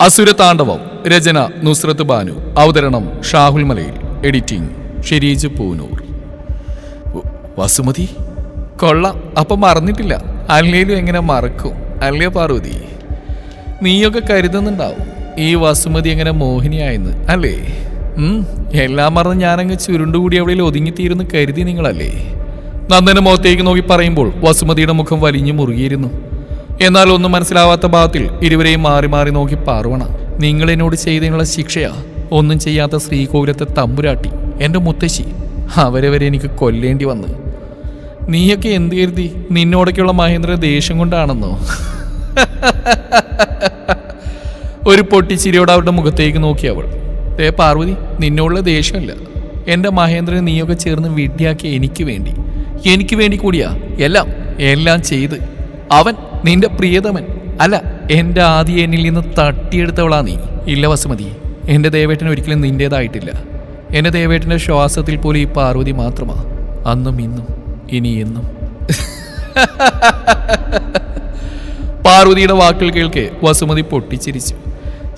അസുരതാണ്ഡവം രചന നുസ്രത്ത് ബാനു. അവതരണം ഷാഹുൽ മലയിൽ. എഡിറ്റിംഗ് ഷെരീജ് പൂനൂർ. വസുമതി? കൊള്ള അപ്പം മറന്നിട്ടില്ല. അല്ലേലും എങ്ങനെ മറക്കും? അല്ലേ പാർവതി? നീയൊക്കെ കരുതുന്നുണ്ടാവും. ഈ വസുമതി എങ്ങനെ മോഹിനിയായെന്ന് അല്ലേ? എല്ലാം മറന്ന് ഞാനങ്ങ് ചുരുണ്ടുകൂടി അവിടെ ഒതുങ്ങിത്തീരുന്ന് കരുതി നിങ്ങളല്ലേ? നന്ദന മുഖത്തേക്ക് നോക്കി പറയുമ്പോൾ വസുമതിയുടെ മുഖം വലിഞ്ഞു മുറുകിയിരുന്നു. എന്നാൽ ഒന്നും മനസ്സിലാവാത്ത ഭാഗത്തിൽ ഇരുവരെയും മാറി മാറി നോക്കി പാർവണ നിങ്ങൾ എന്നോട് ചെയ്തതിനുള്ള ശിക്ഷയാ. ഒന്നും ചെയ്യാത്ത ശ്രീകോവിലത്തെ തമ്പുരാട്ടി. എന്റെ മുത്തശ്ശി. അവരെ വരെ എനിക്ക് കൊല്ലേണ്ടി വന്ന്. നീയൊക്കെ എന്ത് കരുതി? നിന്നോടൊക്കെയുള്ള മഹേന്ദ്ര ദേഷ്യം കൊണ്ടാണെന്നോ? ഒരു പൊട്ടിച്ചിരിയോട് അവരുടെ മുഖത്തേക്ക് നോക്കി അവൾ. ദേ പാർവതി നിന്നോടുള്ള ദേഷ്യമല്ല. എന്റെ മഹേന്ദ്രനെ നീയൊക്കെ ചേർന്ന് വിഡ്ഢിയാക്കി എനിക്ക് വേണ്ടി. എനിക്ക് വേണ്ടി കൂടിയാ. എല്ലാം എല്ലാം ചെയ്ത്. അവൻ നിന്റെ പ്രിയതമൻ. അല്ല എന്റെ ആദ്യ എന്നിൽ നിന്ന് തട്ടിയെടുത്തവളാ നീ. ഇല്ല വസുമതി എന്റെ ദേവേട്ടൻ ഒരിക്കലും നിന്റേതായിട്ടില്ല എന്റെ ദേവേട്ടന്റെ ശ്വാസത്തിൽ പോലും ഈ പാർവതി മാത്രമാ. അന്നും ഇന്നും ഇനി എന്നും. പാർവതിയുടെ വാക്കുകൾ കേൾക്കെ വസുമതി പൊട്ടിച്ചിരിച്ചു.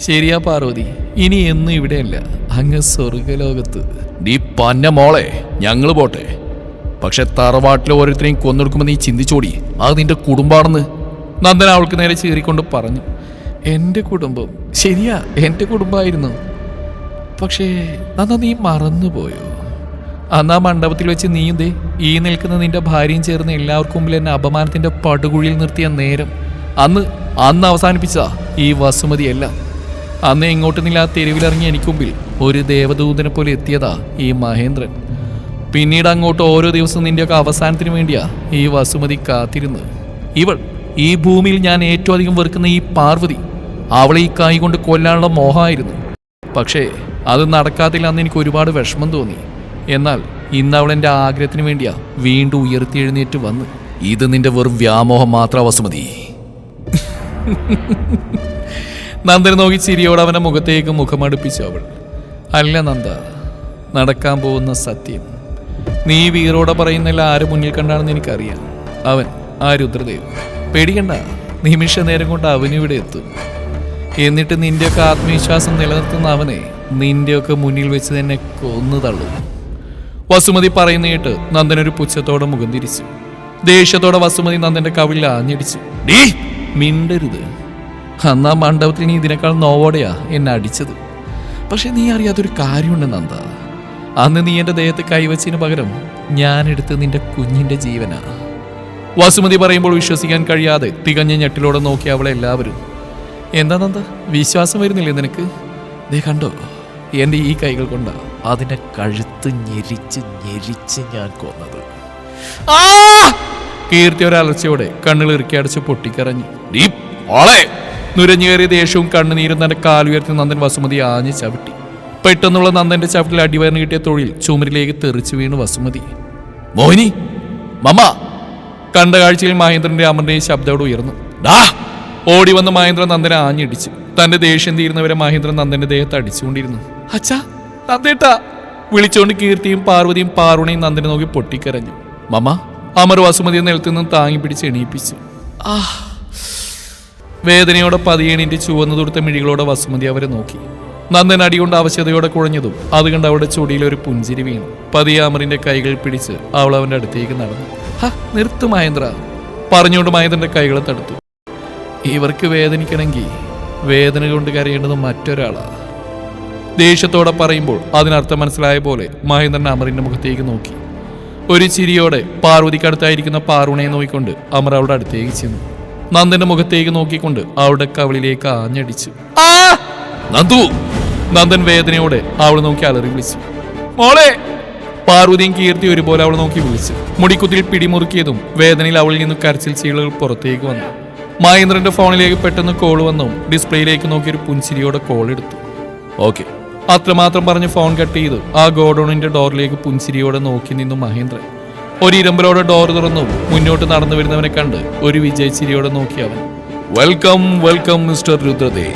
ശരിയാ പാർവതി ഇനി എന്നും ഇവിടെയല്ല. അങ്ങ് സ്വർഗലോകത്ത്. നീ പന്ന മോളെ ഞങ്ങൾ പോട്ടെ. പക്ഷെ തറവാട്ടിലെ ഓരോരുത്തരെയും കൊന്നെടുക്കുമ്പോൾ നീ ചിന്തിച്ചോടി. അത് നിന്റെ കുടുംബാണെന്ന്. നന്ദന അവൾക്ക് നേരെ ചീറിക്കൊണ്ട് പറഞ്ഞു എന്റെ കുടുംബം ശരിയാ എന്റെ കുടുംബമായിരുന്നു. പക്ഷേ നന്ന നീ മറന്നുപോയോ? അന്ന് ആ മണ്ഡപത്തിൽ വെച്ച് നീയും ദേ ഈ നിൽക്കുന്ന നിന്റെ ഭാര്യയും ചേർന്ന് എല്ലാവർക്കും മുമ്പിൽ എന്നെ അപമാനത്തിന്റെ പടുകുഴിയിൽ നിർത്തിയ നേരം. അന്ന് അന്ന് അവസാനിപ്പിച്ചതാ ഈ വസുമതിയല്ല അന്ന് ഇങ്ങോട്ട് നില്ല ആ തെരുവിലിറങ്ങി എനിക്ക് മുമ്പിൽ ഒരു ദേവദൂതനെ പോലെ എത്തിയതാ ഈ മഹേന്ദ്രൻ. പിന്നീട് അങ്ങോട്ട് ഓരോ ദിവസവും നിന്റെയൊക്കെ അവസാനത്തിന് വേണ്ടിയാ ഈ വസുമതി കാത്തിരുന്നത്. ഇവൾ ഈ ഭൂമിയിൽ ഞാൻ ഏറ്റവും അധികം വെറുക്കുന്ന ഈ പാർവതി അവളെ ഈ കായ് കൊണ്ട് കൊല്ലാനുള്ള മോഹമായിരുന്നു. പക്ഷേ അത് നടക്കാത്തില്ല അന്ന് എനിക്ക് ഒരുപാട് വിഷമം തോന്നി. എന്നാൽ ഇന്ന് അവൾ എന്റെ ആഗ്രഹത്തിന് വേണ്ടിയാ വീണ്ടും ഉയർത്തി എഴുന്നേറ്റ് വന്ന് ഇത് നിന്റെ വെറും വ്യാമോഹം മാത്രം വസുമതി നന്ദൻ നോക്കി ചിരിയോട് അവനെ മുഖത്തേക്ക് മുഖമടുപ്പിച്ചു അവൾ. അല്ല നന്ദ നടക്കാൻ പോകുന്ന സത്യം. നീ വീറോടെ പറയുന്നില്ല ആര് മുന്നിൽ കണ്ടാണെന്ന് എനിക്കറിയാം. അവൻ ആ രുദ്രദേവ്. പേടിക്കണ്ട. നിമിഷ നേരം കൊണ്ട് അവനിവിടെ എത്തും. എന്നിട്ട് നിന്റെയൊക്കെ ആത്മവിശ്വാസം നിലനിർത്തുന്ന അവനെ നിന്റെയൊക്കെ മുന്നിൽ വെച്ച് തന്നെ കൊന്നു തള്ളും. വസുമതി പറയുന്ന കേട്ട് നന്ദൻ ഒരു പുച്ഛത്തോടെ മുഖം തിരിച്ചു. ദേഷ്യത്തോടെ വസുമതി നന്ദന്റെ കവിളിൽ ആഞ്ഞടിച്ചു. ഡീ! മിണ്ടരുത്. അന്ന് ആ മണ്ഡപത്തിൽ നീ ഇതിനേക്കാൾ നോവോടെയാ എന്നെ അടിച്ചത്. പക്ഷെ നീ അറിയാത്തൊരു കാര്യമുണ്ട് നന്ദ. അന്ന് നീ എന്റെ ദേഹത്ത് കൈവച്ചതിന് പകരം ഞാനെടുത്ത് നിന്റെ കുഞ്ഞിന്റെ ജീവനാ. വസുമതി പറയുമ്പോൾ വിശ്വസിക്കാൻ കഴിയാതെ തികഞ്ഞ ഞെട്ടിലോടെ നോക്കി അവളെ എല്ലാവരും എന്താ വിശ്വാസം വരുന്നില്ലേ നിനക്ക്? ദേ കണ്ടോ? എന്റെ ഈ കൈകൾ കൊണ്ട് അതിനെ കഴുത്ത് ഞെരിച്ച് ഞെരിച്ച് ഞാൻ കൊന്നത്. ആ! കീർത്തി കണ്ണുകൾ ഇറുക്കി അടച്ച് പൊട്ടിക്കറഞ്ഞു "ഡീ നുരഞ്ഞേറിയ ദേഷ്യവും കണ്ണുനീരും തന്റെ കാലുയർത്തി നന്ദൻ വസുമതി ആഞ്ഞ് ചവിട്ടി. പെട്ടെന്നുള്ള നന്ദന്റെ ചവിട്ടിൽ അടിവയറിന് കിട്ടിയ തൊഴിൽ ചുമരിലേക്ക് തെറിച്ചു വീണു വസുമതി. മോഹിനി മമ്മ കണ്ട കാഴ്ചയിൽ മഹേന്ദ്രന്റെ അമ്മന്റെയും ശബ്ദം ഉയർന്നു. ഡാ ഓടി വന്ന് മഹേന്ദ്രൻ നന്ദനെ ആഞ്ഞിടിച്ചു. തന്റെ ദേഷ്യം തീരുന്നവരെ മഹേന്ദ്രൻ നന്ദന്റെ ദേഹത്ത് അടിച്ചുകൊണ്ടിരുന്നു. അച്ഛാ നന്ദേട്ടാ! വിളിച്ചുകൊണ്ട് കീർത്തിയും പാർവതിയും പാറുണയും നന്ദനെ നോക്കി പൊട്ടിക്കരഞ്ഞു. മമ്മ അമർ വസുമതി നിലത്തു നിന്നും താങ്ങി പിടിച്ച് എണീപ്പിച്ചു. ആ! വേദനയോടെ പതിയേണിന്റെ ചുവന്നു തുടുത്ത മിഴികളോടെ വസുമതി അവരെ നോക്കി. നന്ദൻ അടികൊണ്ട് അവശതയോടെ കുഴഞ്ഞതും അത് കണ്ട് അവളുടെ ചുടിയിൽ ഒരു പുഞ്ചിരി വീണു. പതിയെ അമറിന്റെ കൈകൾ പിടിച്ച് അവൾ അവന്റെ അടുത്തേക്ക് നടന്നു. ഹ നിർത്തു മഹേന്ദ്ര. പറഞ്ഞുകൊണ്ട് മഹേന്ദ്രന്റെ കൈകളെ തടുത്തു. ഇവർക്ക് വേദനിക്കണമെങ്കിൽ വേദന കൊണ്ട് കരയേണ്ടത് മറ്റൊരാളാ. ദേഷ്യത്തോടെ പറയുമ്പോൾ അതിനർത്ഥം മനസ്സിലായ പോലെ മഹേന്ദ്രൻ അമറിന്റെ മുഖത്തേക്ക് നോക്കി. ഒരു ചിരിയോടെ പാർവതിക്കടുത്തായിരിക്കുന്ന പാറുണയെ നോക്കിക്കൊണ്ട് അമർ അവളുടെ അടുത്തേക്ക് ചെന്നു. നന്ദന്റെ മുഖത്തേക്ക് നോക്കിക്കൊണ്ട് അവളുടെ കവളിലേക്ക് ആഞ്ഞടിച്ചു. നന്ദു! നന്ദൻ വേദനയോടെ അവൾ നോക്കി അലറി വിളിച്ചു. മോളെ! പാർവതിയും കീർത്തി ഒരുപോലെ അവൾ നോക്കി വിളിച്ചു. മുടിക്കുത്തിൽ പിടിമുറുക്കിയതും വേദനയിൽ അവളിൽ നിന്ന് കരച്ചിൽ ചീളുകൾ പുറത്തേക്ക് വന്നു. മഹേന്ദ്രന്റെ ഫോണിലേക്ക് പെട്ടെന്ന് കോൾ വന്നു. ഡിസ്പ്ലേയിലേക്ക് നോക്കി ഒരു പുഞ്ചിരിയോടെ കോൾ എടുത്തു. ഓക്കെ. അത്രമാത്രം പറഞ്ഞ് ഫോൺ കട്ട് ചെയ്തു. ആ ഗോഡൌണിന്റെ ഡോറിലേക്ക് പുഞ്ചിരിയോടെ നോക്കി നിന്നു മഹേന്ദ്രൻ. ഒരു ഇരമ്പലോടെ ഡോർ തുറന്നു. മുന്നോട്ട് നടന്നു വരുന്നവനെ കണ്ട് ഒരു വിജയച്ചിരിയോടെ നോക്കി അവൻ. Welcome welcome mister Rudradev.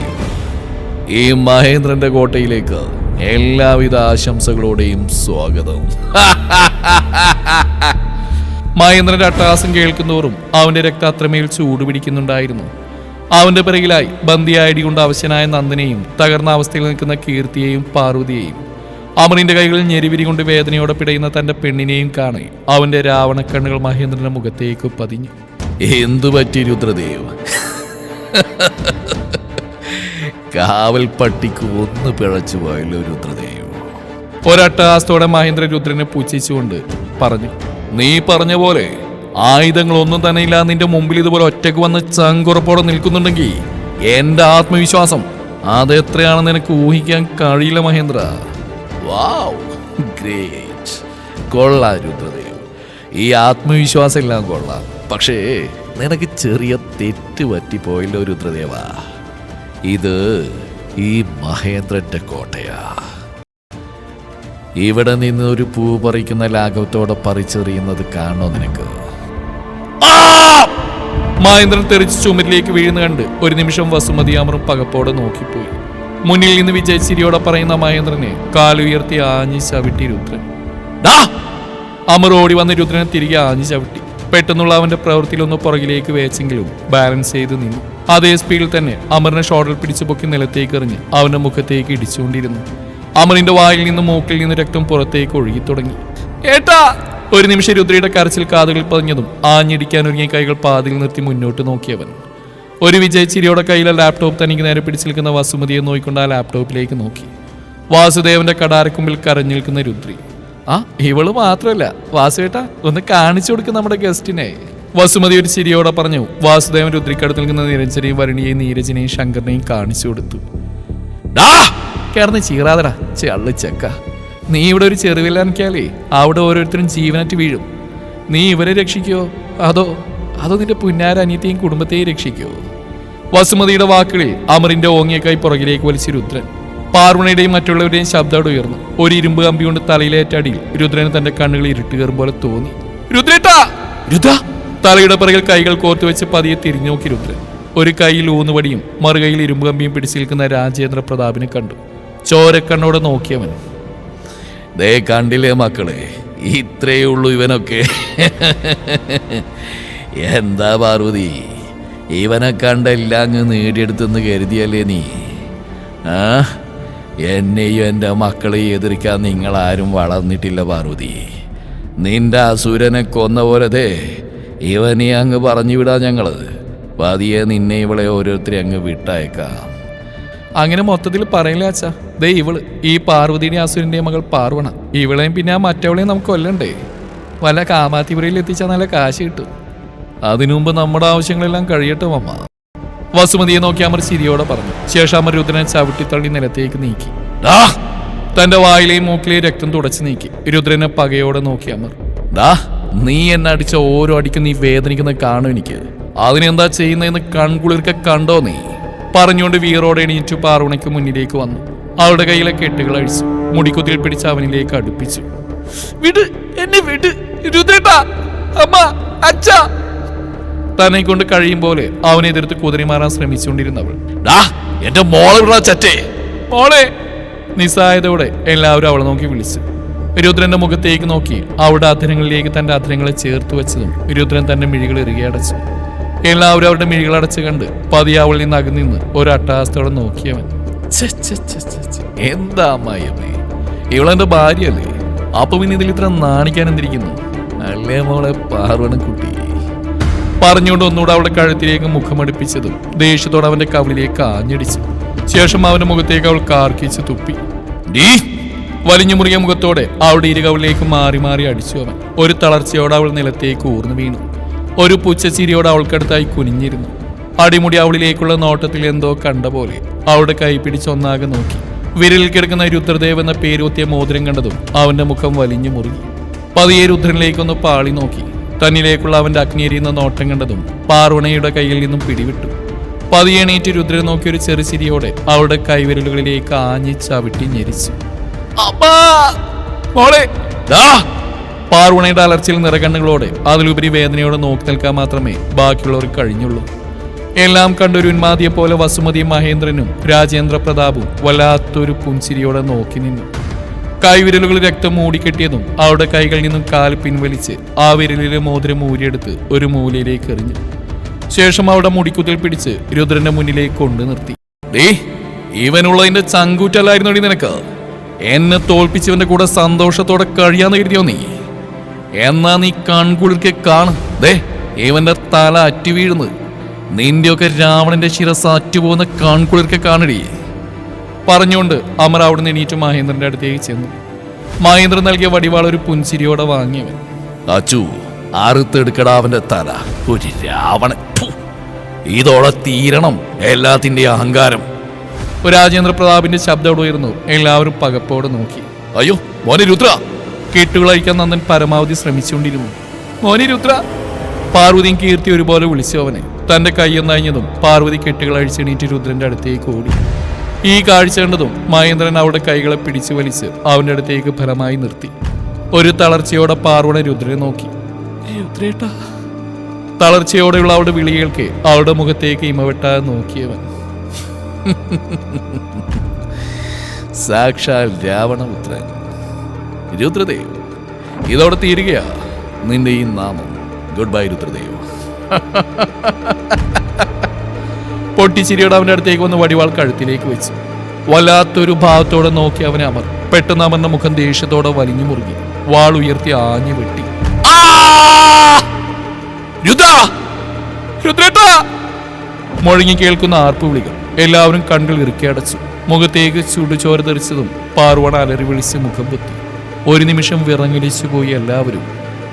ഈ മഹേന്ദ്രന്റെ കോട്ടയിലേക്ക് എല്ലാവിധ ആശംസകളോടെയും സ്വാഗതം. മഹേന്ദ്രന്റെ അട്ടാസം കേൾക്കുന്തോറും അവന്റെ രക്തം അത്രമേൽ ചൂടുപിടിക്കുന്നുണ്ടായിരുന്നു. അവന്റെ പിറകിലായി ബന്ദിയായടി കൊണ്ട് അവശനായ നന്ദനെയും തകർന്ന അവസ്ഥയിൽ നിൽക്കുന്ന കീർത്തിയെയും പാർവതിയെയും അമറിന്റെ കൈകളിൽ ഞെരിവിരി കൊണ്ട് വേദനയോടെ പിടയുന്ന തന്റെ പെണ്ണിനെയും കാണി അവന്റെ രാവണക്കണ്ണുകൾ മഹേന്ദ്രന്റെ മുഖത്തേക്ക് പതിഞ്ഞു. എന്തു പറ്റി രുദ്രദേവ്? കാവൽ പട്ടിക്ക് ഒന്ന് പിഴച്ചു പോയല്ലോ രുദ്രദേവ്. ഒരട്ടഹാസത്തോടെ മഹേന്ദ്ര രുദ്രനെ പൂച്ഛിച്ചുകൊണ്ട് പറഞ്ഞു നീ പറഞ്ഞ പോലെ ആയുധങ്ങളൊന്നും തന്നെ ഇല്ല നിന്റെ മുമ്പിൽ ഇതുപോലെ ഒറ്റയ്ക്ക് വന്ന് ചങ്കുറപ്പോടെ നിൽക്കുന്നുണ്ടെങ്കിൽ എന്റെ ആത്മവിശ്വാസം അതെത്രയാണെന്ന് എനിക്ക് ഊഹിക്കാൻ കഴിയില്ല മഹേന്ദ്ര. വാവ് ഗ്രേറ്റ് കൊള്ളാം രുദ്രദേവ്. ഈ ആത്മവിശ്വാസം എല്ലാം കൊള്ളാം. പക്ഷേ നിനക്ക് ചെറിയ തെറ്റ് പറ്റിപ്പോയല്ലോ രുദ്രദേവ. ഇത് ഈ മഹേന്ദ്രന്റെ കോട്ടയാ. ഇവിടെ നിന്ന് ഒരു പൂ പറിക്കുന്ന ലാഘവത്തോടെ പറിച്ചെറിയുന്നത് കാണോ നിനക്ക്? മഹേന്ദ്രൻ തെറിച്ച് ചുമരിലേക്ക് വീഴുന്ന കണ്ട് ഒരു നിമിഷം വസുമതി അമറും പകപ്പോടെ നോക്കിപ്പോയി. മുന്നിൽ നിന്ന് വിജയച്ചിരിയോടെ പറയുന്ന മഹേന്ദ്രനെ കാലുയർത്തി ആഞ്ഞി ചവിട്ടി രുദ്രൻ! അമർ ഓടി വന്ന് രുദ്രനെ തിരികെ ആഞ്ഞി ചവിട്ടി. പെട്ടെന്നുള്ള അവന്റെ പ്രവൃത്തിയിലൊന്ന് പുറകിലേക്ക് വേച്ചെങ്കിലും ബാലൻസ് ചെയ്ത് നിന്നു. അതേ സ്പീഡിൽ തന്നെ അമറിനെ ഷോർട്ടിൽ പിടിച്ചു പൊക്കി നിലത്തേക്ക് എറിഞ്ഞ് അവന്റെ മുഖത്തേക്ക് ഇടിച്ചുകൊണ്ടിരുന്നു. അമറിന്റെ വായിൽ നിന്നും മൂക്കിൽ നിന്ന് രക്തം പുറത്തേക്ക് ഒഴുകി തുടങ്ങി. ഏട്ടാ! ഒരു നിമിഷം രുദ്രയുടെ കരച്ചിൽ കാതുകളിൽ പതിഞ്ഞതും ആഞ്ഞിടിക്കാൻ ഒരുങ്ങിയ കൈകൾ പാതിയിൽ നിർത്തി മുന്നോട്ട് നോക്കിയവൻ. ഒരു വിജയ് ചിരിയോടെ കയ്യിലെ ലാപ്ടോപ്പ് തനിക്ക് നേരെ പിടിച്ചു നിൽക്കുന്ന വസുമതിയെ നോക്കിക്കൊണ്ട് ആ ലാപ്ടോപ്പിലേക്ക് നോക്കി. വാസുദേവന്റെ കടാരക്കുമ്പിൽ കരഞ്ഞു നിൽക്കുന്ന രുദ്രി. ആ ഇവൾ മാത്രമല്ല വാസുവേട്ടാ ഒന്ന് കാണിച്ചു കൊടുക്കും നമ്മുടെ ഗസ്റ്റിനെ. വസുമതി ഒരു ചിരിയോടെ പറഞ്ഞു വാസുദേവൻ രുദ്രിക്കടുത്ത് നിൽക്കുന്ന നിരഞ്ജനെയും വരുണിയെയും നീരജിനെയും ശങ്കറിനെയും കാണിച്ചു കൊടുത്തു. കിടന്ന് ചീറാതടാ ചെള്ളു ചെക്ക. നീ ഇവിടെ ഒരു ചെറുവില്ലാനിക്കാലേ അവിടെ ഓരോരുത്തരും ജീവനറ്റ് വീഴും. നീ ഇവരെ രക്ഷിക്കോ? അതോ അതോ നിന്റെ പുന്നാര അനിയത്തെയും കുടുംബത്തെയും രക്ഷിക്കോ? വസുമതിയുടെ വാക്കുകളിൽ അമറിന്റെ ഓങ്ങിയക്കായി പുറകിലേക്ക് വലിച്ചു രുദ്രൻ പാർവണയുടെയും മറ്റുള്ളവരുടെയും ശബ്ദം ഉയർന്നു. ഒരു ഇരുമ്പ് കമ്പി കൊണ്ട് തലയിലേറ്റടിയിൽ രുദ്രന് തന്റെ കണ്ണുകൾ ഇരുട്ട് കയറും പോലെ തോന്നി. രുദ്രേട്ടാ! രുദ്ര! തലയുടെ പിറകിൽ കൈകൾ കോർത്തു വെച്ച് പതിയെ തിരിഞ്ഞു നോക്കി രുദ്രൻ. ഒരു കൈയിൽ ഊന്നുവടിയും മറുകൈയിൽ ഇരുമ്പ് കമ്പിയും പിടിച്ചു നിൽക്കുന്ന രാജേന്ദ്ര പ്രതാപിനെ കണ്ടു. ചോരക്കണ്ണോടെ നോക്കിയവൻ. ദേ കണ്ടില്ലേ മക്കളെ? ഇത്രയേ ഉള്ളൂ ഇവനൊക്കെ. എന്താ പാർവതി? ഇവനെ കണ്ടെല്ലാം അങ്ങ് നേടിയെടുത്തെന്ന് കരുതിയല്ലേ നീ? ആ? എന്നെയും എന്റെ മക്കളെയും എതിർക്കാൻ നിങ്ങളാരും വളർന്നിട്ടില്ല പാർവതി. നിന്റെ അസുരനെ കൊന്ന പോലത്തെ ഇവനെ അങ്ങ് പറഞ്ഞു വിടാ ഞങ്ങൾ. പതിയെ നിന്നെ ഇവളെ ഓരോരുത്തരെ അങ്ങ് വിട്ടയക്കാം. അങ്ങനെ മൊത്തത്തിൽ പറയില്ല അച്ഛാ? ദേ ഇവൾ ഈ പാർവതിയുടെ അസുരന്റെ മകൾ പാർവണ. ഇവളെയും പിന്നെ ആ മറ്റവളെയും നമുക്ക് കൊല്ലണ്ടേ? വല്ല കാമാത്തിപുരയിൽ എത്തിച്ചാൽ നല്ല കാശ് കിട്ടും. അതിനുമുമ്പ് നമ്മുടെ ആവശ്യങ്ങളെല്ലാം കഴിയട്ടെ അമ്മ വസുമതിയെ നോക്കി അമർ ചിരിയോടെ പറഞ്ഞു. ശേഷം അമർ രുദ്രനെ ചവിട്ടിത്തള്ളി നിലത്തേക്ക് നീക്കി. ഡാ തന്റെ വായിലെയും മൂക്കിലെയും രക്തം തുടച്ചു നീക്കി. രുദ്രനെ പകയോടെ നോക്കി അമർ. ദാ! നീ എന്നെ അടിച്ച ഓരോ അടിക്കും നീ വേദനിക്കുന്ന കാണും എനിക്ക്. അതിനെന്താ ചെയ്യുന്നതെന്ന് കൺകുളിർക്ക കണ്ടോ നീ? പറഞ്ഞുകൊണ്ട് വീറോടെ എണീറ്റു പാറുണയ്ക്ക് മുന്നിലേക്ക് വന്നു. അവളുടെ കയ്യിലെ കെട്ടുകൾ അഴിച്ചു. മുടിക്കുത്തിൽ പിടിച്ച് അവനിലേക്ക് അടുപ്പിച്ചു. വിട് എന്നെ വിട്. രുദ്രേട്ടാ അമ്മ അച്ഛ. തന്നെ കൊണ്ട് കഴിയും പോലെ അവനെ എതിർത്ത് കുതിരി മാറാൻ ശ്രമിച്ചുകൊണ്ടിരുന്നവൾ. ഡാ എന്റെ മോളെ ചറ്റേ. മോളെ നിസ്സായതയോടെ എല്ലാവരും അവളെ നോക്കി വിളിച്ചു. രുദ്രന്റെ മുഖത്തേക്ക് നോക്കി അവളുടെ അധരങ്ങളിലേക്ക് തന്റെ അധരങ്ങളെ ചേർത്ത് വെച്ചതും രുദ്രൻ തന്റെ മിഴികൾ ഇറുകെ അടച്ചു. എല്ലാവരും അവരുടെ മിഴികൾ അടച്ച് കണ്ട് പതിയെ അവളിൽ നിന്ന് അകന്നിന്ന് ഒരു അട്ടഹാസത്തോടെ നോക്കിയവൻ. എന്താ അമ്മായിയമ്മേ? ഇവളെന്റെ ഭാര്യയല്ലേ? അപ്പൊ പിന്നെ ഇതിൽ ഇത്ര നാണിക്കാൻ എന്തിരിക്കുന്നു? അല്ലേ മോളെ പാർവണ കുട്ടി പറഞ്ഞുകൊണ്ട് ഒന്നുകൂടെ അവളുടെ കഴുത്തിലേക്ക് മുഖമടുപ്പിച്ചതും ദേഷ്യത്തോടെ അവന്റെ കവിളിലേക്ക് ആഞ്ഞടിച്ചു ശേഷം അവന്റെ മുഖത്തേക്ക് അവൾ കാർക്കിച്ച് തുപ്പി. വലിഞ്ഞു മുറിയ മുഖത്തോടെ അവളുടെ ഇരുകവിലേക്ക് മാറി മാറി അടിച്ചു അവൻ. ഒരു തളർച്ചയോടെ അവൾ നിലത്തേക്ക് ഊർന്നു വീണു. ഒരു പുച്ഛച്ചിരിയോടെ അവൾക്കടുത്തായി കുനിഞ്ഞിരുന്നു. അടിമുടി അവളിലേക്കുള്ള നോട്ടത്തിൽ എന്തോ കണ്ട പോലെ അവളുടെ കൈ പിടിച്ചൊന്നാകെ നോക്കി. വിരലിൽ കിടക്കുന്ന രുദ്രദേവ് എന്ന പേരൂത്തിയ മോതിരം കണ്ടതും അവന്റെ മുഖം വലിഞ്ഞു മുറുകി. പതിയെ രുദ്രനിലേക്കൊന്ന് പാളി നോക്കി. തന്നിലേക്കുള്ള അവന്റെ അഗ്നിയെരിയുന്ന നോട്ടം കണ്ടതും പാർവണയുടെ കയ്യിൽ നിന്നും പിടിവിട്ടു. പതിയെണീറ്റ് രുദ്രൻ നോക്കി ഒരു ചെറുചിരിയോടെ അവളുടെ കൈവിരലുകളിലേക്ക് ആഞ്ഞി ചവിട്ടി ഞെരിച്ചു. പാർവണയുടെ അലർച്ചയിൽ നിറകണ്ണുകളോടെ അതിലുപരി വേദനയോടെ നോക്കി നിൽക്കാൻ മാത്രമേ ബാക്കിയുള്ളവർക്ക് കഴിഞ്ഞുള്ളൂ. എല്ലാം കണ്ടൊരു ഉന്മാതിയെ പോലെ വസുമതി മഹേന്ദ്രനും രാജേന്ദ്ര പ്രതാപും വല്ലാത്തൊരു പുഞ്ചിരിയോടെ നോക്കി നിന്നു. കൈവിരലുകൾ രക്തം മൂടിക്കെട്ടിയതും അവളുടെ കൈകളിൽ നിന്നും കാൽ പിൻവലിച്ച് ആ വിരലിലെ മോതിരം ഊരിയെടുത്ത് ഒരു മൂലയിലേക്ക് എറിഞ്ഞു. ശേഷം അവിടെ മുടിക്കുത്തിൽ പിടിച്ച് രുദ്രന്റെ മുന്നിലേക്ക് കൊണ്ടു നിർത്തി. ഡേ ഇവനുള്ളതിന്റെ ചങ്കൂറ്റല്ലായിരുന്നു നിനക്ക്? എന്നെ തോൽപ്പിച്ചവന്റെ കൂടെ സന്തോഷത്തോടെ കഴിയാന്ന് കരുതിയോ നീ? എന്നാ നീ കൺകുളിക്ക് കാണും. ഇവന്റെ തല അറ്റു വീഴുന്നു നിന്റെയൊക്കെ രാവണന്റെ ശിരസ് അറ്റുപോകുന്ന കൺകുളിർക്ക് കാണടി. പറഞ്ഞുകൊണ്ട് അമർ അവിടുന്ന് എണീറ്റ് മഹേന്ദ്രന്റെ അടുത്തേക്ക് ചെന്നു. മഹേന്ദ്രൻ നൽകിയ വടിവാൾ ഒരു പുൻചിരിയോടെ വാങ്ങിയവൻ. അച്ചു അറുത്തെടുക്കടാ അവന്റെ തല. ഒരു രാവണ. ഇതോടെ തീരണം എല്ലാത്തിന്റെ അഹങ്കാരം. രാജേന്ദ്ര പ്രതാപിന്റെ ശബ്ദം ഉയർന്നു. എല്ലാവരും പകപ്പോടെ നോക്കി. അയ്യോ മോനെ രുദ്ര. കെട്ടുകളഴിക്കാൻ നന്ദൻ പരമാവധി ശ്രമിച്ചുകൊണ്ടിരുന്നു. മോനി രുദ്ര. പാർവതിയും കീർത്തി ഒരുപോലെ വിളിച്ചു അവനെ. തന്റെ കൈയൊന്നഴിഞ്ഞതും പാർവതി കെട്ടുകൾ അഴിച്ചെണീറ്റ് രുദ്രന്റെ അടുത്തേക്ക് ഓടി. ഈ കാഴ്ച കണ്ടതും മഹേന്ദ്രൻ അവളുടെ കൈകളെ പിടിച്ചു വലിച്ച് അവന്റെ അടുത്തേക്ക് ഫലമായി നിർത്തി. ഒരു തളർച്ചയോടെ പാർവണ രുദ്രനെ നോക്കി. രുദ്രേട്ടാ. തളർച്ചയോടെയുള്ള അവളുടെ വിളികൾക്ക് അവളുടെ മുഖത്തേക്ക് ഇമവെട്ടാതെ നോക്കിയവൻ. സാക്ഷാൽ രാവണപുത്രൻ. രുദ്രദേവ് ഇതോടെ തീരുകയാ. നിന്റെ ഈ നാമം. Good bye Rudradev. പൊട്ടിച്ചിരിയുടെ അവന്റെ അടുത്തേക്ക് വന്ന് വടിവാൾ കഴുത്തിലേക്ക് വെച്ചു. വല്ലാത്തൊരു ഭാവത്തോടെ നോക്കി അവനെ അമർ പെട്ടെന്ന് അവന്റെ മുഖം ദേഷ്യത്തോടെ വലിഞ്ഞു മുറുകി. വാൾ ഉയർത്തി ആഞ്ഞു വെട്ടി. മുഴങ്ങി കേൾക്കുന്ന ആർപ്പ് വിളികൾ എല്ലാവരും കണ്ണിൽ ഇറുക്കി അടച്ചു. മുഖത്തേക്ക് ചുടുചോര തെറിച്ചതും പാർവണ അലറി വിളിച്ച് മുഖം പൊത്തി. ഒരു നിമിഷം വിറങ്ങലിച്ചു പോയി എല്ലാവരും.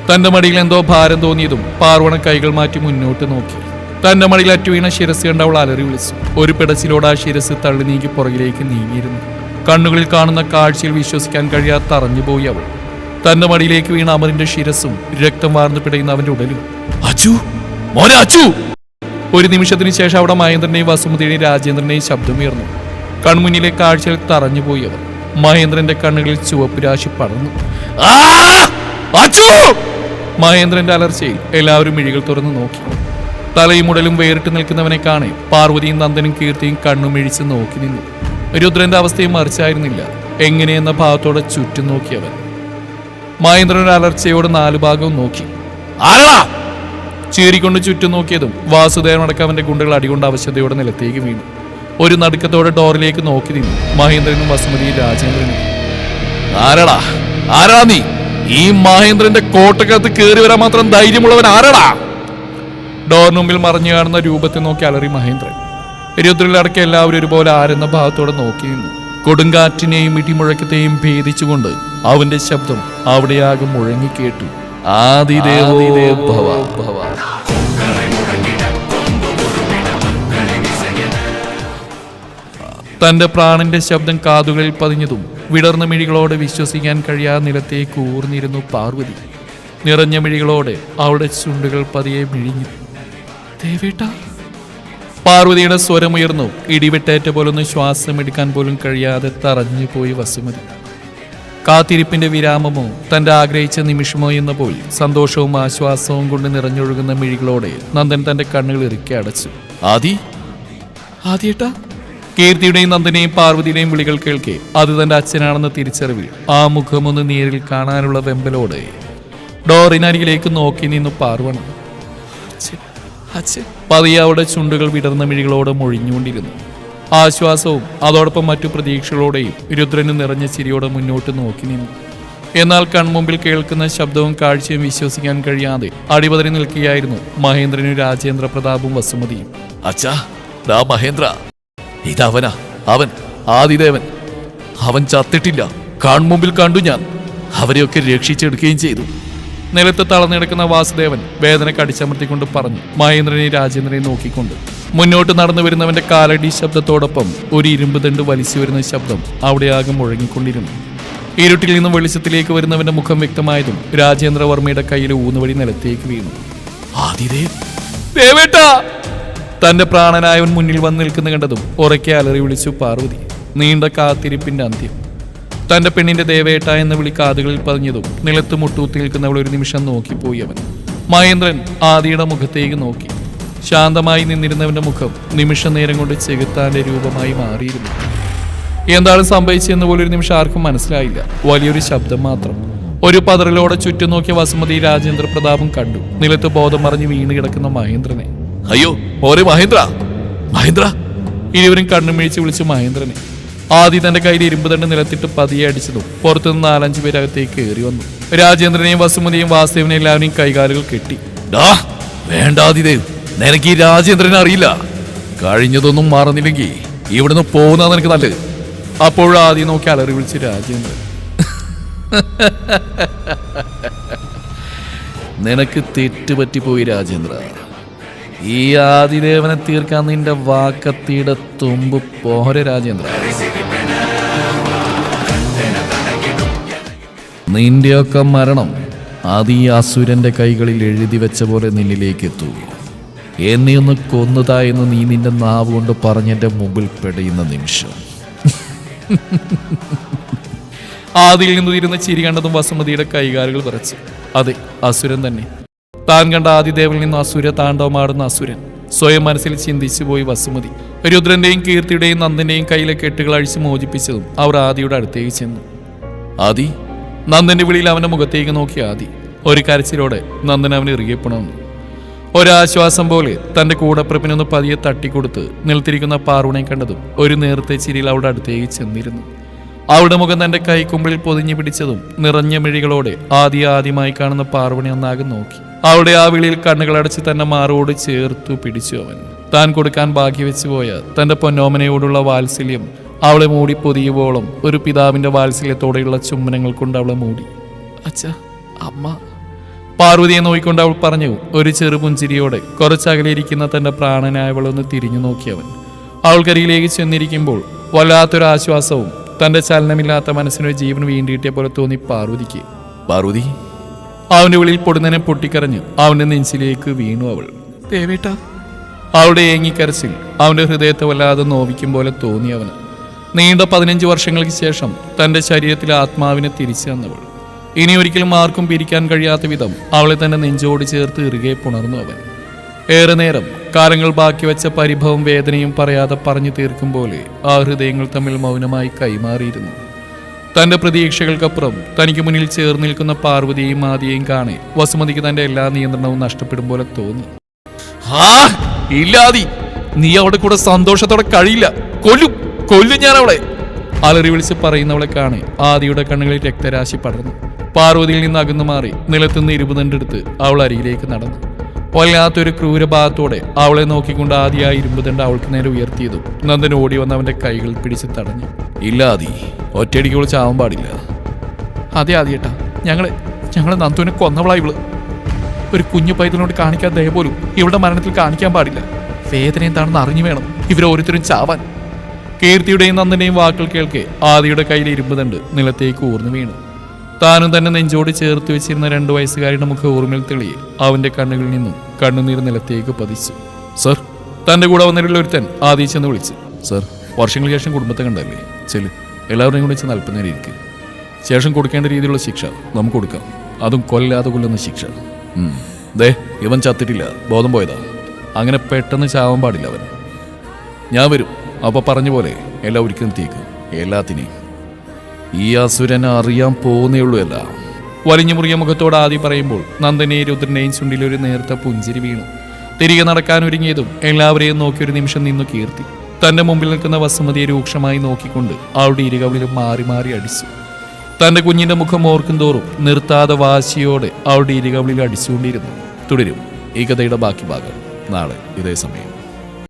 തന്റെ മടിയിൽ എന്തോ ഭാരം തോന്നിയതും പാർവണ കൈകൾ മാറ്റി മുന്നോട്ട് നോക്കി. തന്റെ മടിയിൽ അറ്റുവീണ ശിരസ് കണ്ട് അവൾ അലറി വിളിച്ചു. ഒരു പിടച്ചിലോട് ആ ശിരസ് തള്ളി നീക്കി പുറകിലേക്ക് നീങ്ങിയിരുന്നു. കണ്ണുകളിൽ കാണുന്ന കാഴ്ചയിൽ വിശ്വസിക്കാൻ കഴിയാത്ത അറിഞ്ഞുപോയി അവൾ. തന്റെ മടിയിലേക്ക് വീണ അമറിന്റെ ശിരസും രക്തം വാർന്നു പിടയുന്ന അവന്റെ ഉടലും. അച്ചു മോനെ അച്ചു! ഒരു നിമിഷത്തിന് ശേഷം അവിടെ മഹേന്ദ്രനെയും വസുമതിയുടെയും രാജേന്ദ്രനെയും ശബ്ദമുയർന്നു. കൺമുന്നിലെ കാഴ്ചയിൽ തറഞ്ഞുപോയി അവർ മഹേന്ദ്രന്റെ കണ്ണുകളിൽ ചുവപ്പ് രാശി പടർന്നു. മഹേന്ദ്രന്റെ അലർച്ചയിൽ എല്ലാവരും മിഴികൾ തുറന്നു നോക്കി. തലയും ഉടലും വേറിട്ട് നിൽക്കുന്നവനെ കാണെ. പാർവതിയും നന്ദനും കീർത്തിയും കണ്ണുമിഴിച്ച് നോക്കി നിന്നു. രുദ്രന്റെ അവസ്ഥയും മറിച്ചായിരുന്നില്ല. എങ്ങനെയെന്ന ഭാവത്തോടെ ചുറ്റും നോക്കിയവൻ. മഹേന്ദ്രൻ അലർച്ചയോട് നാലു ഭാഗവും നോക്കി. ആരടാ? ചീറിക്കൊണ്ട് ചുറ്റും നോക്കിയതും വാസുദേവൻ അടക്കം അവന്റെ ഗുണ്ടകൾ അടികൊണ്ട് അവശതയോടെ നിലത്തേക്ക് വീണു. ഒരു നടുക്കത്തോടെ ഡോറിലേക്ക് നോക്കി നിന്നു. മഹേന്ദ്രനും വസുമതിയും രാജേന്ദ്രനും. ആരടാ? ആരാ നീ? ഈ മഹേന്ദ്രന്റെ കോട്ടക്കകത്ത് കയറി വരാൻ മാത്രം ധൈര്യമുള്ളവൻ ആരടാ? ഡോറിന് മുമ്പിൽ മറിഞ്ഞു കാണുന്ന രൂപത്തെ നോക്കി അലറി മഹേന്ദ്രൻ. ഇരുപത്തിരണ്ടടക്കം എല്ലാവരും ഒരുപോലെ ആരെന്ന ഭാഗത്തോടെ നോക്കി നിന്നു. കൊടുങ്കാറ്റിനെയും ഇടിമുഴക്കത്തെയും ഭേദിച്ചുകൊണ്ട് അവന്റെ ശബ്ദം അവിടെയാകെ മുഴങ്ങിക്കേട്ടു. തന്റെ പ്രാണന്റെ ശബ്ദം കാതുകളിൽ പതിഞ്ഞതും വിടർന്ന മിഴികളോട് വിശ്വസിക്കാൻ കഴിയാതെ നിലത്തേക്ക് ഊർന്നിരുന്നു പാർവതി. നിറഞ്ഞ മിഴികളോടെ അവളുടെ ചുണ്ടുകൾ പതിയെ മിഴിഞ്ഞു. പാർവതിയുടെ സ്വരമുയർന്നു ഇടിവെട്ടേറ്റ പോലൊന്ന് ശ്വാസം എടുക്കാൻ പോലും കഴിയാതെ തറഞ്ഞു പോയി വസുമതി. കാത്തിരിപ്പിന്റെ വിരാമമോ തന്റെ ആഗ്രഹിച്ച നിമിഷമോ എന്ന പോൽ സന്തോഷവും ആശ്വാസവും കൊണ്ട് നിറഞ്ഞൊഴുകുന്ന മിഴികളോടെ നന്ദൻ തന്റെ കണ്ണുകൾ ഇറുക്കി അടച്ചു. ആദി? ആദിയേട്ടാ. കീർത്തിയുടെയും നന്ദനെയും പാർവതിയുടെയും വിളികൾ കേൾക്കെ അത് തന്റെ അച്ഛനാണെന്ന് തിരിച്ചറിവിൽ ആ മുഖമൊന്ന് നേരിൽ കാണാനുള്ള വെമ്പലോടെ ഡോറിനരികിലേക്ക് നോക്കി നിന്നു പാർവണ. പതിയെ അവിടെ ചുണ്ടുകൾ വിടർന്ന മിഴികളോട് മൊഴിഞ്ഞുകൊണ്ടിരുന്നു. ആശ്വാസവും അതോടൊപ്പം മറ്റു പ്രതീക്ഷകളോടെയും രുദ്രന് നിറഞ്ഞ ചിരിയോടെ മുന്നോട്ട് നോക്കി നിന്നു. എന്നാൽ കൺമുമ്പിൽ കേൾക്കുന്ന ശബ്ദവും കാഴ്ചയും വിശ്വസിക്കാൻ കഴിയാതെ അടിപതറി നിൽക്കുകയായിരുന്നു മഹേന്ദ്രനും രാജേന്ദ്ര പ്രതാപും വസുമതിയും. അച്ഛാ ദാ മഹേന്ദ്ര. ഇതവനാ അവൻ ആദിദേവൻ. അവൻ ചത്തിട്ടില്ല. കൺമുമ്പിൽ കണ്ടു ഞാൻ. അവരെയൊക്കെ രക്ഷിച്ചെടുക്കുകയും ചെയ്തു. നിലത്ത് തളർന്നിടക്കുന്ന വാസുദേവൻ വേദന കടിച്ചമർത്തിക്കൊണ്ട് പറഞ്ഞു മഹേന്ദ്രനെ രാജേന്ദ്രനെ നോക്കിക്കൊണ്ട്. മുന്നോട്ട് നടന്നു വരുന്നവന്റെ കാലടി ശബ്ദത്തോടൊപ്പം ഒരു ഇരുമ്പ് തണ്ട് വലിച്ചു വരുന്ന ശബ്ദം അവിടെ ആകെ മുഴങ്ങിക്കൊണ്ടിരുന്നു. ഇരുട്ടിൽ നിന്നും വെളിച്ചത്തിലേക്ക് വരുന്നവന്റെ മുഖം വ്യക്തമായതും രാജേന്ദ്രവർമ്മയുടെ കയ്യിൽ ഊന്നുവഴി നിലത്തേക്ക് വീണു. തന്റെ പ്രാണനായവൻ മുന്നിൽ വന്ന് നിൽക്കുന്ന കണ്ടതും ഉറക്കെ അലറി വിളിച്ചു പാർവതി നീണ്ട കാത്തിരിപ്പിന്റെ അന്ത്യം. തന്റെ പെണ്ണിന്റെ ദേവേട്ട എന്ന് വിളി കാതുകളിൽ പതിഞ്ഞതും നിലത്ത് മുട്ടൂത്തി നിൽക്കുന്നവൾ ഒരു നിമിഷം നോക്കിപ്പോയി അവൻ. മഹേന്ദ്രൻ ആദിയുടെ മുഖത്തേക്ക് നോക്കി. ശാന്തമായി നിന്നിരുന്നവന്റെ മുഖം നിമിഷ നേരം കൊണ്ട് ചെകുത്താന്റെ രൂപമായി മാറിയിരുന്നു. എന്താണ് സംഭവിച്ചതെന്ന് പോലും ഒരു നിമിഷം ആർക്കും മനസ്സിലായില്ല. വലിയൊരു ശബ്ദം മാത്രം. ഒരു പതറിലോടെ ചുറ്റും നോക്കിയ വസുമതി രാജേന്ദ്ര പ്രതാപും കണ്ടു. നിലത്ത് ബോധം മറിഞ്ഞ് വീണ് കിടക്കുന്ന മഹേന്ദ്രനെ. അയ്യോ ഓരേ മഹേന്ദ്ര? മഹേന്ദ്ര? ഇരുവരും കണ്ണുമിഴിച്ച് വിളിച്ചു മഹേന്ദ്രനെ. ആദ്യം തന്റെ കയ്യിൽ ഇരുമ്പ് തണ്ട് നിലത്തിട്ട് പതിയെ അടിച്ചതും പുറത്തുനിന്ന് നാലഞ്ചു പേരകത്തേക്ക് കയറി വന്നു. രാജേന്ദ്രനെയും വസുമതിയും വാസുദേവനെയും എല്ലാവരെയും കൈകാലുകൾ കെട്ടി. വേണ്ടാതിദേവ് നിനക്ക് ഈ രാജേന്ദ്രനെ അറിയില്ല. കഴിഞ്ഞതൊന്നും മറന്നില്ലെങ്കിൽ ഇവിടുന്ന് പോകുന്ന നിനക്ക് നല്ലത്. അപ്പോൾ ആദ്യം നോക്കി അലറി വിളിച്ച് രാജേന്ദ്രൻ. നിനക്ക് തെറ്റുപറ്റിപ്പോയി രാജേന്ദ്ര. ഈ ആദിദേവനെ തീർക്കാൻ നിന്റെ വാക്കത്തിയുടെ തുമ്പ് പോരെ രാജേന്ദ്ര. നിന്റെയൊക്കെ മരണം അത് ഈ അസുരന്റെ കൈകളിൽ എഴുതി വെച്ച പോലെ നിന്നിലേക്ക് എത്തൂ എന്നെ ഒന്ന് കൊന്നതാ എന്ന് നീ നിന്റെ നാവ് കൊണ്ട് പറഞ്ഞെന്റെ മുമ്പിൽ പെടയുന്ന നിമിഷം. ആദിയിൽ നിന്ന് തിരുന്ന ചിരി കണ്ടതും വസുമതിയുടെ കൈകാലുകൾ വിറച്ചു. അതെ അസുരൻ തന്നെ. താൻ കണ്ട ആദിദേവനിൽ നിന്ന് അസുര താണ്ഡവമാടുന്ന അസുരൻ. സ്വയം മനസ്സിൽ ചിന്തിച്ചു പോയി വസുമതി. രുദ്രന്റെയും കീർത്തിയുടെയും നന്ദന്റെയും കയ്യിലെ കെട്ടുകൾ അഴിച്ച് മോചിപ്പിച്ചതും അവർ ആദിയുടെ അടുത്തേക്ക് ചെന്നു. ആദി നന്ദന്റെ വിളിയിൽ അവന്റെ മുഖത്തേക്ക് നോക്കി ആദി. ഒരു കരച്ചിലോടെ നന്ദൻ അവനെ ഇറുകിയപ്പണമെന്നു ഒരാശ്വാസം പോലെ തന്റെ കൂടപ്പിറപ്പിനൊന്ന് പതിയെ തട്ടിക്കൊടുത്ത് നിലത്തിരിക്കുന്ന പാറുണെ കണ്ടതും ഒരു നേരത്തെ ചിരിയിൽ അവളുടെ അടുത്തേക്ക് ചെന്നിരുന്നു. അവളുടെ മുഖം തന്റെ കൈക്കുമ്പിളിൽ പൊതിഞ്ഞു പിടിച്ചതും നിറഞ്ഞ മിഴികളോടെ ആദ്യ ആദ്യമായി കാണുന്ന പാർവണി ഒന്നാകെ നോക്കി. അവളുടെ ആ വിളിയിൽ കണ്ണുകളടച്ച് തന്നെ മാറോട് ചേർത്തു പിടിച്ചു അവൻ. താൻ കൊടുക്കാൻ ബാക്കി പോയ തന്റെ പൊന്നോമനയോടുള്ള വാത്സല്യം അവളെ മൂടി പൊതിയുവോളം ഒരു പിതാവിന്റെ വാത്സല്യത്തോടെയുള്ള ചുംബനങ്ങൾ കൊണ്ട് അവളെ മൂടി. അച്ഛ അമ്മ. പാർവതിയെ നോക്കിക്കൊണ്ട് അവൾ പറഞ്ഞു ഒരു ചെറു പുഞ്ചിരിയോടെ കുറച്ചകലിരിക്കുന്ന തന്റെ പ്രാണനായവളൊന്ന് തിരിഞ്ഞു നോക്കിയവൻ. അവൾക്കരികിലേക്ക് ചെന്നിരിക്കുമ്പോൾ വല്ലാത്തൊരു ആശ്വാസവും തന്റെ ചലനമില്ലാത്ത മനസ്സിനൊരു ജീവൻ വീണ്ടിയിട്ടിയ പോലെ തോന്നി പാർവതിക്ക്. പാർവതി? അവന്റെ ഉള്ളിൽ പൊടുന്നനെ പൊട്ടിക്കരഞ്ഞു അവന്റെ നെഞ്ചിലേക്ക് വീണു അവൾ. ദേവേട്ട. അവളുടെ ഏങ്ങിക്കരച്ചിൽ അവന്റെ ഹൃദയത്തെ വല്ലാതെ നോവിക്കും പോലെ തോന്നി അവന്. നീണ്ട പതിനഞ്ച് വർഷങ്ങൾക്ക് ശേഷം തന്റെ ശരീരത്തിലെ ആത്മാവിനെ തിരിച്ചു തന്നവൾ. ഇനി ഒരിക്കലും ആർക്കും പിരിക്കാൻ കഴിയാത്ത വിധം അവളെ തന്നെ നെഞ്ചോട് ചേർത്ത് ഇറുകെ പുണർന്നു അവൻ. ഏറെ നേരം കാലങ്ങൾ ബാക്കി വെച്ച പരിഭവം വേദനയും പറയാതെ പറഞ്ഞു തീർക്കും പോലെ ആ ഹൃദയങ്ങൾ തമ്മിൽ മൗനമായി കൈമാറിയിരുന്നു. തന്റെ പ്രതീക്ഷകൾക്കപ്പുറം തനിക്ക് മുന്നിൽ ചേർന്ന് നിൽക്കുന്ന പാർവതിയെയും ആദിയെയും കാണെ വസുമതിക്ക് തന്റെ എല്ലാ നിയന്ത്രണവും നഷ്ടപ്പെടും പോലെ തോന്നി. ഇല്ലാതി. നീ അവിടെ കൂടെ സന്തോഷത്തോടെ കഴിയില്ല. കൊല്ലും. കൊല്ലും ഞാൻ അവളെ അലറി വിളിച്ച് പറയുന്നവളെ കാണെ ആദിയുടെ കണ്ണുകളിൽ രക്തരാശി പടർന്നു. പാർവതിയിൽ നിന്ന് അകന്നു മാറി നിലത്തുനിന്ന് ഇരുപതണ്ടെടുത്ത് അവൾ അരിയിലേക്ക് നടന്നു. വല്ലാത്തൊരു ക്രൂരഭാഗത്തോടെ അവളെ നോക്കിക്കൊണ്ട് ആദ്യ ആ ഇരുമ്പുതണ്ട് അവൾക്ക് നേരെ ഉയർത്തിയതും നന്ദൻ ഓടി വന്ന് അവന്റെ കൈകൾ പിടിച്ച് തടഞ്ഞു. ഇല്ല ആദി ഒറ്റയടിക്ക് വിളിച്ച് ചാവാൻ പാടില്ല. അതെ ആദ്യേട്ടാ ഞങ്ങളെ ഞങ്ങളെ നന്ദുവിനെ കൊന്നവളാ ഇവൾ. ഒരു കുഞ്ഞു പൈതലിനോട് കാണിക്കാൻ ദയ പോലും ഇവളുടെ മരണത്തിൽ കാണിക്കാൻ പാടില്ല. വേദന എന്താണെന്ന് അറിഞ്ഞു വേണം ഇവരോരോരുത്തരും ചാവാൻ. കീർത്തിയുടെയും നന്ദന്റെയും വാക്കുകൾ കേൾക്കെ ആദിയുടെ കയ്യിൽ ഇരുമ്പുതണ്ട് നിലത്തേക്ക് ഊർന്നു വീണു. താനും തന്നെ നെഞ്ചോട് ചേർത്ത് വെച്ചിരുന്ന രണ്ടു വയസ്സുകാരിയുടെ മുഖ ഓർമ്മയിൽ തെളിയെ അവന്റെ കണ്ണുകളിൽ നിന്നും കണ്ണുനീർ നിലത്തേക്ക് പതിച്ചു. സർ തന്റെ കൂടെ വന്നിട്ടുള്ള ഒരുത്തൻ ആദി ചെന്ന് വിളിച്ചു. സർ വർഷങ്ങൾക്ക് ശേഷം കുടുംബത്തെ കണ്ടല്ലേ? ചെൽ എല്ലാവരെയും കൂടി ചെന്ന് അല്പം നേരം ഇരിക്കുക ശേഷം കൊടുക്കേണ്ട രീതിയിലുള്ള ശിക്ഷ നമുക്ക് കൊടുക്കാം. അതും കൊല്ലാതെ കൊല്ലുന്ന ശിക്ഷ. ദേ ഇവൻ ചത്തിട്ടില്ല. ബോധം പോയതാ. അങ്ങനെ പെട്ടെന്ന് ചാവാൻ പാടില്ല അവൻ ഞാൻ വരും. അപ്പൊ പറഞ്ഞ പോലെ എല്ലാം ഒരിക്കലും തീക്ക്. എല്ലാത്തിനെയും. ഈ അസുരനെ അറിയാൻ പോകുന്നേ ഉള്ളൂ എല്ലാം. വലിഞ്ഞു മുറിയ മുഖത്തോട് ആദ്യം പറയുമ്പോൾ നന്ദനെയും രുദ്രനെയും ചുണ്ടിൽ ഒരു നേർത്ത പുഞ്ചിരി വീണു. തിരികെ നടക്കാൻ ഒരുങ്ങിയതും എല്ലാവരെയും നോക്കി ഒരു നിമിഷം നിന്നു കീർത്തി. തന്റെ മുമ്പിൽ നിൽക്കുന്ന വസുമതിയെ രൂക്ഷമായി നോക്കിക്കൊണ്ട് അവളുടെ ഇരുകവളിലും മാറി മാറി അടിച്ചു. തന്റെ കുഞ്ഞിന്റെ മുഖം ഓർക്കും തോറും നിർത്താതെ വാശിയോടെ അവളുടെ ഇരുകവളിൽ അടിച്ചുകൊണ്ടിരുന്നു. തുടരും ഈ കഥയുടെ ബാക്കി ഭാഗം നാളെ ഇതേ സമയം.